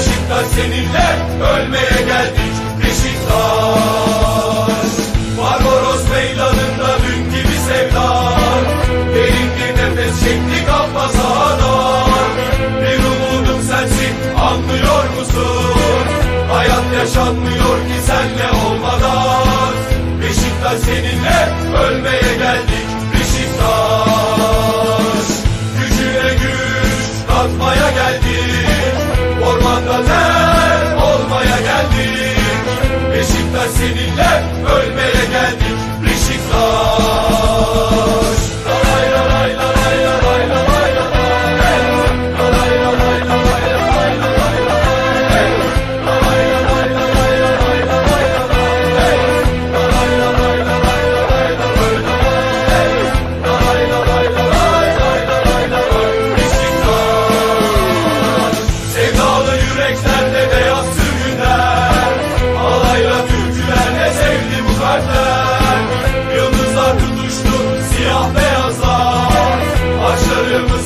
Beşiktaş seninle ölmeye geldik. Beşiktaş Barbaros meydanında dün gibi sevdan Derin bir nefes çektik abla sağdan Bir umudum sensin anlıyor musun? Hayat yaşanmıyor ki senle olmadan. Beşiktaş seninle ölmeye geldik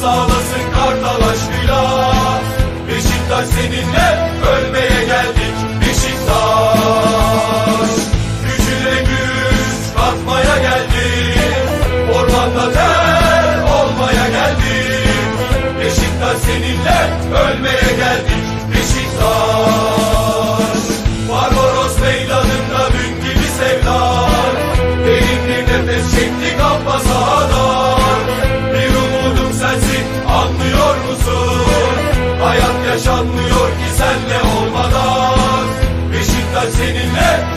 Aşklarımız ağlasın kartal aşkıyla Beşiktaş seninle ölmeye geldik Beşiktaş. Gücüne güç katmaya geldik Ormanda ter olmaya geldik. Beşiktaş seninle ölmeye geldik Beşiktaş